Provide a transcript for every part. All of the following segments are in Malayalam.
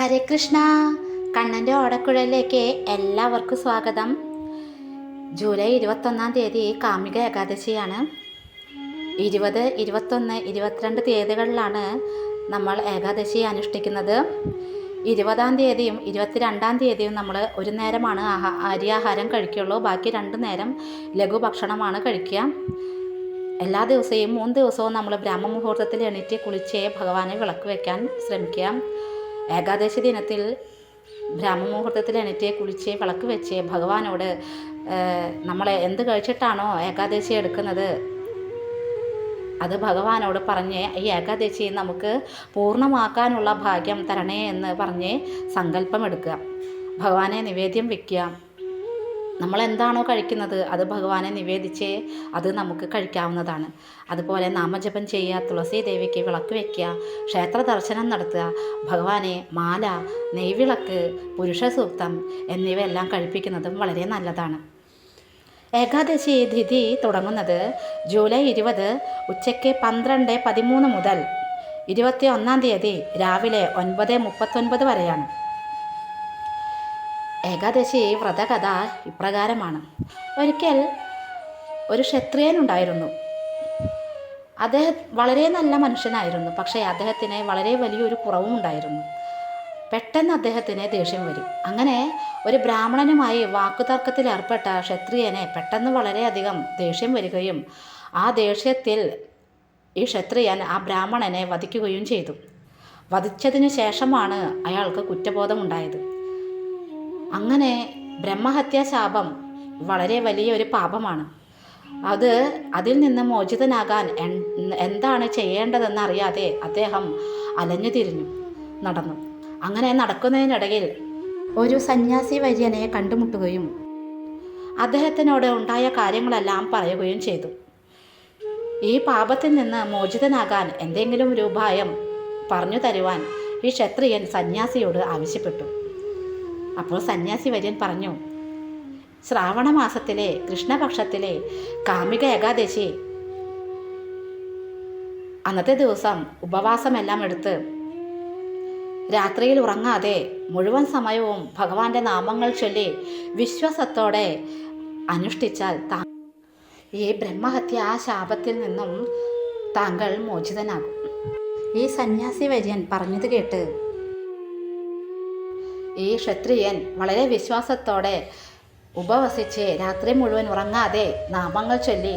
ഹരേ കൃഷ്ണ. കണ്ണന്റെ ഓടക്കുഴലിലേക്ക് എല്ലാവർക്കും സ്വാഗതം. ജൂലൈ ഇരുപത്തൊന്നാം തീയതി കാമിക ഏകാദശിയാണ്. ഇരുപത് ഇരുപത്തൊന്ന് ഇരുപത്തിരണ്ട് തീയതികളിലാണ് നമ്മൾ ഏകാദശി അനുഷ്ഠിക്കുന്നത്. ഇരുപതാം തീയതിയും ഇരുപത്തിരണ്ടാം തീയതിയും നമ്മൾ ഒരു നേരമാണ് ആഹാ അരിയാഹാരം കഴിക്കുള്ളൂ ബാക്കി രണ്ട് നേരം ലഘുഭക്ഷണമാണ് കഴിക്കുക. എല്ലാ ദിവസവും മൂന്ന് ദിവസവും നമ്മൾ ബ്രാഹ്മ മുഹൂർത്തത്തിൽ എണീറ്റ് കുളിച്ച് ഭഗവാനെ വിളക്ക് വയ്ക്കാൻ ശ്രമിക്കുക. ഏകാദശി ദിനത്തിൽ ബ്രാഹ്മമുഹൂർത്തത്തിൽ എണീറ്റ് കുളിച്ച് വിളക്ക് വെച്ച് ഭഗവാനോട് നമ്മളെ എന്ത് കഴിച്ചിട്ടാണോ ഏകാദശി എടുക്കുന്നത്? അത് ഭഗവാനോട് പറഞ്ഞ് ഈ ഏകാദശി നമുക്ക് പൂർണമാക്കാനുള്ള ഭാഗ്യം തരണേ എന്ന് പറഞ്ഞ് സങ്കല്പം എടുക്കുക ഭഗവാനെ നിവേദ്യം വയ്ക്കുക നമ്മൾ എന്താണോ കഴിക്കുന്നത് അത് ഭഗവാനെ നിവേദിച്ച് അത് നമുക്ക് കഴിക്കാവുന്നതാണ്. അതുപോലെ നാമജപം ചെയ്യുക തുളസി ദേവിക്ക് വിളക്ക് വയ്ക്കുക ക്ഷേത്ര ദർശനം നടത്തുക ഭഗവാനെ മാല നെയ്വിളക്ക് പുരുഷ സൂക്തം എന്നിവയെല്ലാം കഴിപ്പിക്കുന്നതും വളരെ നല്ലതാണ്. ഏകാദശി തിഥി തുടങ്ങുന്നത് ജൂലൈ ഇരുപത് ഉച്ചയ്ക്ക് പന്ത്രണ്ട് പതിമൂന്ന് മുതൽ ഇരുപത്തി ഒന്നാം തീയതി രാവിലെ ഒൻപത് മുപ്പത്തൊൻപത് വരെയാണ്. ഏകാദശി വ്രതകഥ ഇപ്രകാരമാണ്. ഒരിക്കൽ ഒരു ക്ഷത്രിയനുണ്ടായിരുന്നു. അദ്ദേഹം വളരെ നല്ല മനുഷ്യനായിരുന്നു. പക്ഷേ അദ്ദേഹത്തിന് വളരെ വലിയൊരു കുറവും ഉണ്ടായിരുന്നു. പെട്ടെന്ന് അദ്ദേഹത്തിന് ദേഷ്യം വരും. അങ്ങനെ ഒരു ബ്രാഹ്മണനുമായി വാക്കുതർക്കത്തിൽ ഏർപ്പെട്ട ക്ഷത്രിയനെ പെട്ടെന്ന് വളരെയധികം ദേഷ്യം വരികയും ആ ദേഷ്യത്തിൽ ഈ ക്ഷത്രിയൻ ആ ബ്രാഹ്മണനെ വധിക്കുകയും ചെയ്തു. വധിച്ചതിന് ശേഷമാണ് അയാൾക്ക് കുറ്റബോധമുണ്ടായത്. അങ്ങനെ ബ്രഹ്മഹത്യാ ശാപം വളരെ വലിയൊരു പാപമാണ്. അത് അതിൽ നിന്ന് മോചിതനാകാൻ എന്താണ് ചെയ്യേണ്ടതെന്ന് അറിയാതെ അദ്ദേഹം അലഞ്ഞു തിരിഞ്ഞു നടന്നു. അങ്ങനെ നടക്കുന്നതിനിടയിൽ ഒരു സന്യാസി വര്യനെ കണ്ടുമുട്ടുകയും അദ്ദേഹത്തിനോട് ഉണ്ടായ കാര്യങ്ങളെല്ലാം പറയുകയും ചെയ്തു. ഈ പാപത്തിൽ നിന്ന് മോചിതനാകാൻ എന്തെങ്കിലും ഒരു ഉപായം പറഞ്ഞു തരുവാൻ ഈ ക്ഷത്രിയൻ സന്യാസിയോട് ആവശ്യപ്പെട്ടു. അപ്പോൾ സന്യാസി വര്യൻ പറഞ്ഞു ശ്രാവണ മാസത്തിലെ കൃഷ്ണപക്ഷത്തിലെ കാമിക ഏകാദശി. അന്നത്തെ ദിവസം ഉപവാസമെല്ലാം എടുത്ത് രാത്രിയിൽ ഉറങ്ങാതെ മുഴുവൻ സമയവും ഭഗവാന്റെ നാമങ്ങൾ ചൊല്ലി വിശ്വാസത്തോടെ അനുഷ്ഠിച്ചാൽ താ. ഈ ബ്രഹ്മഹത്യ ആ ശാപത്തിൽ നിന്നും താങ്കൾ മോചിതനാകും. ഈ സന്യാസി വര്യൻ പറഞ്ഞത് കേട്ട് ഈ ക്ഷത്രിയൻ വളരെ വിശ്വാസത്തോടെ ഉപവസിച്ച് രാത്രി മുഴുവൻ ഉറങ്ങാതെ നാമങ്ങൾ ചൊല്ലി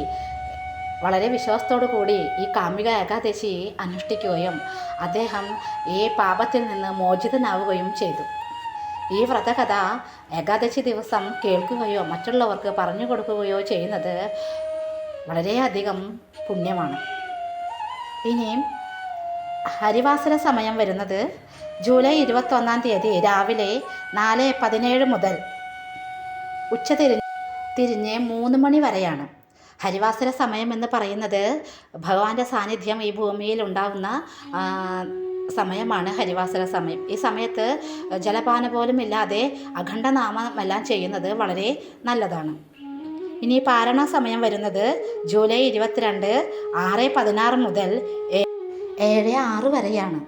വളരെ വിശ്വാസത്തോടു കൂടി ഈ കാമിക ഏകാദശി അനുഷ്ഠിക്കുകയും അദ്ദേഹം ഈ പാപത്തിൽ നിന്ന് മോചിതനാവുകയും ചെയ്തു. ഈ വ്രതകഥ ഏകാദശി ദിവസം കേൾക്കുകയോ മറ്റുള്ളവർക്ക് പറഞ്ഞു കൊടുക്കുകയോ ചെയ്യുന്നത് വളരെയധികം പുണ്യമാണ്. ഇനിയും ഹരിവാസന സമയം വരുന്നത് ജൂലൈ ഇരുപത്തൊന്നാം തീയതി രാവിലെ നാല് പതിനേഴ് മുതൽ ഉച്ച തിരിഞ്ഞ് മൂന്ന് മണി വരെയാണ്. ഹരിവാസര സമയം എന്ന് പറയുന്നത് ഭഗവാന്റെ സാന്നിധ്യം ഈ ഭൂമിയിൽ ഉണ്ടാകുന്ന സമയമാണ് ഹരിവാസര സമയം. ഈ സമയത്ത് ജലപാന പോലും ഇല്ലാതെ അഖണ്ഡനാമമെല്ലാം ചെയ്യുന്നത് വളരെ നല്ലതാണ്. ഇനി പാരണ സമയം വരുന്നത് ജൂലൈ ഇരുപത്തിരണ്ട് ആറ് പതിനാറ് മുതൽ ഏഴ് ആറ് വരെയാണ്.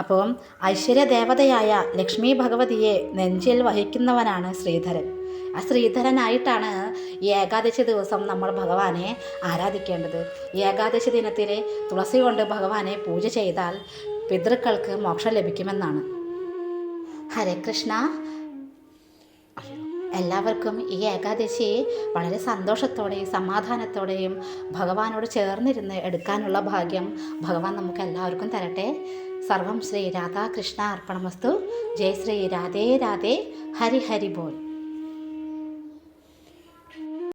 അപ്പോൾ ഐശ്വര്യദേവതയായ ലക്ഷ്മി ഭഗവതിയെ നെഞ്ചിൽ വഹിക്കുന്നവനാണ് ശ്രീധരൻ. ആ ശ്രീധരനായിട്ടാണ് ഈ ഏകാദശി ദിവസം നമ്മൾ ഭഗവാനെ ആരാധിക്കേണ്ടത്. ഏകാദശി ദിനത്തിൽ തുളസി കൊണ്ട് ഭഗവാനെ പൂജ ചെയ്താൽ പിതൃക്കൾക്ക് മോക്ഷം ലഭിക്കുമെന്നാണ്. ഹരേ കൃഷ്ണ. എല്ലാവർക്കും ഈ ഏകാദശി വളരെ സന്തോഷത്തോടെയും സമാധാനത്തോടെയും ഭഗവാനോട് ചേർന്നിരുന്ന് എടുക്കാനുള്ള ഭാഗ്യം ഭഗവാൻ നമുക്ക് എല്ലാവർക്കും തരട്ടെ. సర్వం శ్రీ రాధాకృష్ణ అర్పణమస్తు. జయ శ్రీ రాధే రాధే. హరి హరి బోల్.